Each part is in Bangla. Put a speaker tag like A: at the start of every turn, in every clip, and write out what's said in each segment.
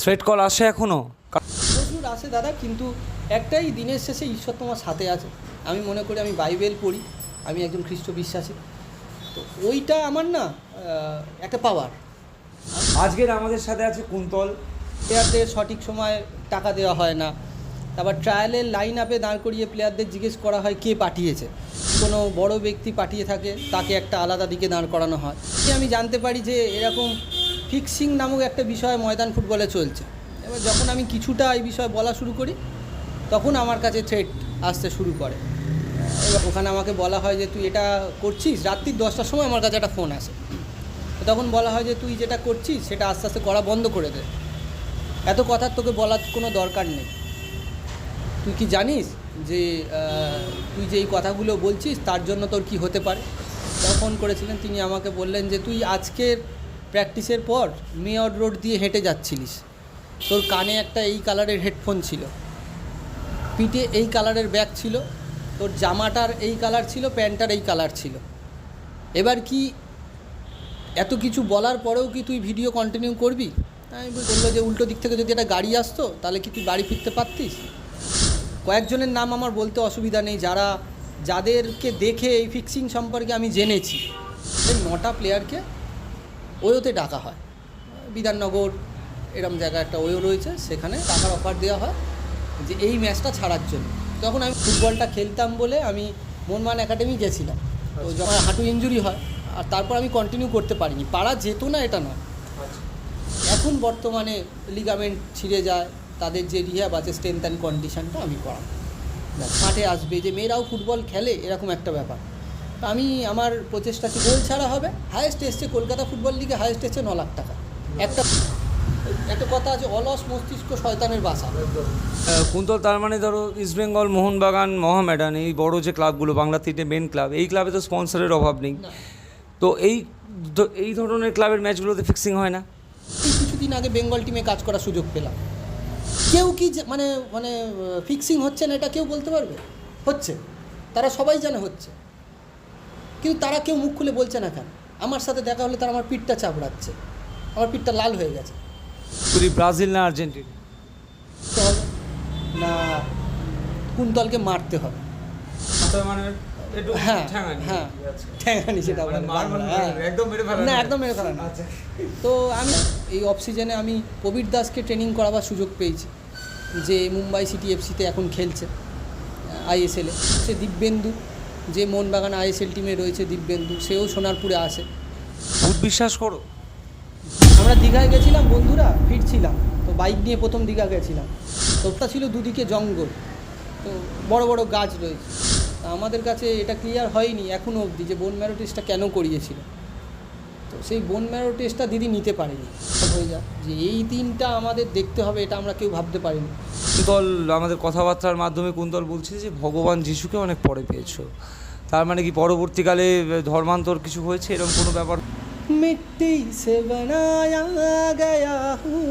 A: থ্রেড কল আসে এখনও
B: প্রচুর আসে দাদা কিন্তু একটাই দিনের শেষে ঈশ্বর তোমার সাথে আছে। আমি মনে করি আমি বাইবেল পড়ি আমি একজন খ্রিস্ট বিশ্বাসী। তো ওইটা আমার না একটা পাওয়ার
A: আজকের আমাদের সাথে আছে কুন্তল।
B: প্লেয়ারদের সঠিক সময় টাকা দেওয়া হয় না। তারপর ট্রায়ালের লাইন আপে দাঁড় করিয়ে প্লেয়ারদের জিজ্ঞেস করা হয় কে পাঠিয়েছে? কোনো বড় ব্যক্তি পাঠিয়ে থাকে তাকে একটা আলাদা দিকে দাঁড় করানো হয়। আমি জানতে পারি যে এরকম ফিক্সিং নামক একটা বিষয় ময়দান ফুটবলে চলছে। এবার যখন আমি কিছুটা এই বিষয়ে বলা শুরু করি, তখন আমার কাছে থ্রেট আসতে শুরু করে। ওখানে আমাকে বলা হয় যে, তুই এটা করছিস? রাত্রির দশটার সময় আমার কাছে একটা ফোন আসে। তখন বলা হয় যে, তুই যেটা করছিস, সেটা আস্তে আস্তে করা বন্ধ করে দে। এত কথার তোকে বলার কোনো দরকার নেই। তুই কি জানিস যে তুই যে এই কথাগুলো বলছিস, তার জন্য তোর কি হতে পারে? ফোন করেছিলেন। তিনি আমাকে বললেন যে, তুই আজকের প্র্যাকটিসের পর মেয়র রোড দিয়ে হেঁটে যাচ্ছিলিস। তোর কানে একটা এই কালারের হেডফোন ছিল। পিঠে এই কালারের ব্যাগ ছিল। তোর জামাটার এই কালার ছিল, প্যান্টটার এই কালার ছিল। এবার কি এত কিছু বলার পরেও কি তুই ভিডিও কন্টিনিউ করবি? আমি বলল যে উল্টো দিক থেকে যদি একটা গাড়ি আসতো, তাহলে কি তুই বাড়ি ফিরতে পারতিস? কয়েকজনের নাম আমার বলতে অসুবিধা নেই। যারা, যাদেরকে দেখে এই ফিক্সিং সম্পর্কে আমি জেনেছি। নটা প্লেয়ারকে ওয়োতে ডাকা হয়। বিধাননগর এরম জায়গায় একটা ওয়ো রয়েছে সেখানে টাকার অফার দেওয়া হয় যে এই ম্যাচটা ছাড়ার জন্য। তখন আমি ফুটবলটা খেলতাম বলে আমি মনমান একাডেমি গেছিলাম। তো যখন হাঁটু ইঞ্জুরি হয় আর তারপর আমি কন্টিনিউ করতে পারিনি। পারা যেত না এটা নয়। এখন বর্তমানে লিগামেন্ট ছিঁড়ে যায় তাদের যে রিহ্যাব আছে স্ট্রেংথ অ্যান্ড কন্ডিশনটা আমি করাম মাঠে আসবে যে মেয়েরাও ফুটবল খেলে এরকম একটা ব্যাপার। তো আমি আমার প্রচেষ্টা গোল ছাড়া হবে? হায়েস্ট এসছে কলকাতা ফুটবল লিগে হায়েস্ট এসছে ন লাখ টাকা। একটা একটা কথা আছে অলস মস্তিষ্ক শয়তানের বাসা।
A: কুন্তল তার মানে ধরো ইস্টবেঙ্গল মোহনবাগান মহামেডান এই বড় যে ক্লাবগুলো বাংলা তিনটে মেন ক্লাব এই ক্লাবে তো স্পন্সরের অভাব নেই। তো এই এই ধরনের ক্লাবের ম্যাচগুলোতে ফিক্সিং হয় না?
B: কিছুদিন আগে বেঙ্গল টিমে কাজ করার সুযোগ পেলাম। কেউ কি মানে মানে ফিক্সিং হচ্ছে না এটা কেউ বলতে পারবে? হচ্ছে। তারা সবাই জানে হচ্ছে। কিন্তু তারা কেউ মুখ খুলে বলছে না কেন? আমার সাথে দেখা হলে তারা আমার পিঠটা চাপড়াচ্ছে। আমার পিঠটা লাল হয়ে গেছে।
A: যদি ব্রাজিল না আর্জেন্টিনা?
B: না কুন্তলকে মারতে হবে?
A: মানে একটু
B: হ্যাঁ হ্যাঁ ঠ্যাঙানি। সেটা বলে বাংলা, হ্যাঁ। না। একদম মেরে ফেলা না। তো আমি এই অফ সিজনে আমি কবির দাসকে ট্রেনিং করাবার সুযোগ পেয়েছি যে মুম্বাই সিটি এফসিতে এখন খেলছে আইএসএলে সে দিব্যেন্দু যে মোহনবাগান আইএসএল টিমে রয়েছে দিব্যেন্দু সেও সোনারপুরে আসে।
A: ভূত বিশ্বাস করো।
B: আমরা দীঘায় গেছিলাম বন্ধুরা ফিরছিলাম। তো বাইক নিয়ে প্রথম দীঘা গেছিলাম। তো ওটা ছিল দুদিকে জঙ্গল। তো বড় বড় গাছ রয়েছে। আমাদের কাছে এটা ক্লিয়ার হয়নি এখনও অবধি যে বোন ম্যারোটিসটা কেন করিয়েছিল। সেই বোন ম্যারো টেস্টটা দিদি নিতে পারেনি হয়ে যায় যে এই দিনটা আমাদের দেখতে হবে এটা আমরা কেউ ভাবতে পারিনি
A: কুন্তল আমাদের কথাবার্তার মাধ্যমে কুন্তল বলছে যে ভগবান যিশুকে অনেক পরে পেয়েছো তার মানে কি পরবর্তীকালে ধর্মান্তর কিছু হয়েছে এরকম কোনো ব্যাপার
B: मिट्टी से बनाया गया हूँ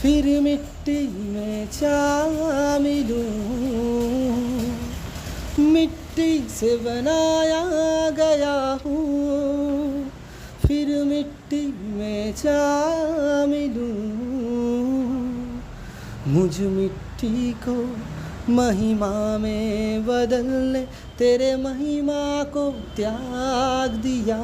B: फिर मिट्टी में शामिलूँ मिट्टी से बनाया गया हूँ फिर मिट्टी में शामिलूँ मुझ मिट्टी को महिमा में बदलने, तेरे महिमा को त्याग दिया।